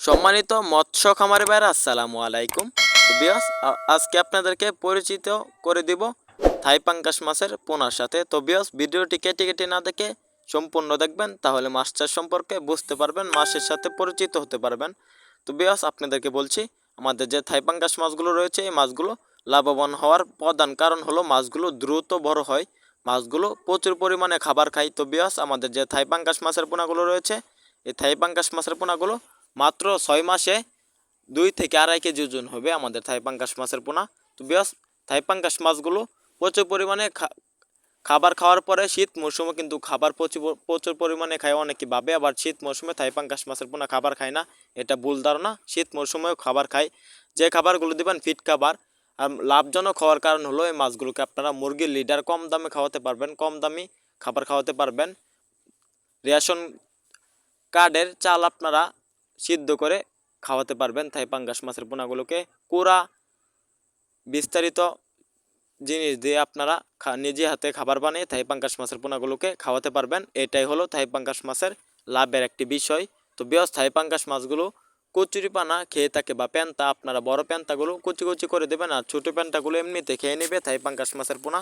সম্মানিত মৎস্য খামারি ভাইরা, আসসালামু আলাইকুম। বিয়াস আজকে আপনাদেরকে পরিচিত করে দিব থাই পাঙ্কাশ মাছের পোনার সাথে। তো বিয়াস, ভিডিওটি কেটে কেটে না দেখে সম্পূর্ণ দেখবেন, তাহলে মাছ চাষ সম্পর্কে বুঝতে পারবেন, মাছের সাথে পরিচিত হতে পারবেন। তো বিয়াস, আপনাদেরকে বলছি, আমাদের যে থাই পাঙ্কাশ মাছগুলো রয়েছে, এই মাছগুলো লাভবান হওয়ার প্রধান কারণ হলো মাছগুলো দ্রুত বড় হয়, মাছগুলো প্রচুর পরিমাণে খাবার খায়। তো বিয়াস, আমাদের যে থাই পাঙ্কাশ মাছের পোনাগুলো রয়েছে, এই থাই পাঙ্কাশ মাছের পোনাগুলো মাত্র ছয় মাসে দুই থেকে আড়াই কেজি ওজন হবে আমাদের থাই পাঙ্কাশ মাছের পোনা। তো বিয়াস, থাই পাঙ্কাশ মাছগুলো প্রচুর পরিমাণে খাবার খাওয়ার পরে শীত মৌসুমে কিন্তু খাবার প্রচুর প্রচুর পরিমাণে খায় অনেকে ভাবে, আবার শীত মৌসুমে থাই পাঙ্কাশ মাছের পোনা খাবার খায় না, এটা ভুল ধারণা। শীত মৌসুমেও খাবার খায়। যে খাবারগুলো দিবেন ফিট খাবার, আর লাভজনক হওয়ার কারণ হলো এই মাছগুলোকে আপনারা মুরগির লিডার কম দামে খাওয়াতে পারবেন, কম দামি খাবার খাওয়াতে পারবেন। রেশন কার্ডের চাল আপনারা সিদ্ধ করে খাওয়াতে পারবেন থাই পাঙ্গাস মাছের পোনাগুলোকে। কুড়া বিস্তারিত জিনিস দিয়ে আপনারা নিজে হাতে খাবার বানিয়ে থাই পাঙ্গাস মাছের পোনাগুলোকে খাওয়াতে পারবেন। এটাই হলো থাই পাঙ্গাস মাছের লাভের একটি বিষয়। তো বিয়স, থাই পাঙ্গাস মাছগুলো কচুরি পানা খেয়ে থাকে বা প্যান্তা, আপনারা বড় প্যান্তাগুলো কুচি কুচি করে দেবেন আর ছোটো প্যান্তাগুলো এমনিতে খেয়ে নেবে থাই পাঙ্গাস মাছের পোনা।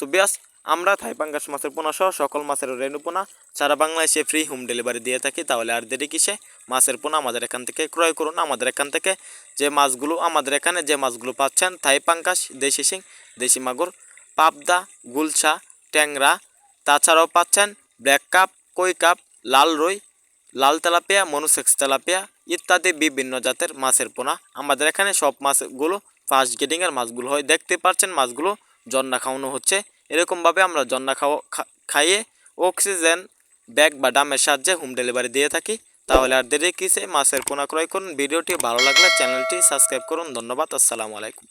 তো বিয়াস আমরা থাই পাঙ্গাস মাছের পোনা সহ সকল মাছের রেণু পোনা সারা বাংলাদেশে ফ্রি হোম ডেলিভারি দিয়ে থাকি, তাহলে আর দেরি কিসে? মাছের পোনা আমাদের এখান থেকে ক্রয় করুন। আমাদের এখান থেকে যে মাছগুলো, আমাদের এখানে যে মাছগুলো পাচ্ছেন, থাই পাঙ্কাশ দেশি শিং, দেশি মাগুর, পাবদা গুলছা ট্যাংরা, তাছাড়াও পাচ্ছেন ব্ল্যাক কাপ কই কাপ লাল রুই, লাল তেলাপিয়া, মনুসেক্স তেলাপিয়া ইত্যাদি বিভিন্ন জাতের মাছের পোনা। আমাদের এখানে সব মাছগুলো ফার্স্ট গ্রেডিংয়ের মাছগুলো হয়। দেখতে পাচ্ছেন মাছগুলো জন্না খাওয়ানো হচ্ছে। এরকমভাবে আমরা জন্না খাওয়া খাইয়ে অক্সিজেন ব্যাগ বা ডামের সাহায্যে হোম ডেলিভারি দিয়ে থাকি। তাহলে আর দেরি কিসে? মাছের পোনা ক্রয় করুন। ভিডিওটি ভালো লাগলে চ্যানেলটি সাবস্ক্রাইব করুন। ধন্যবাদ। আসসালামু আলাইকুম।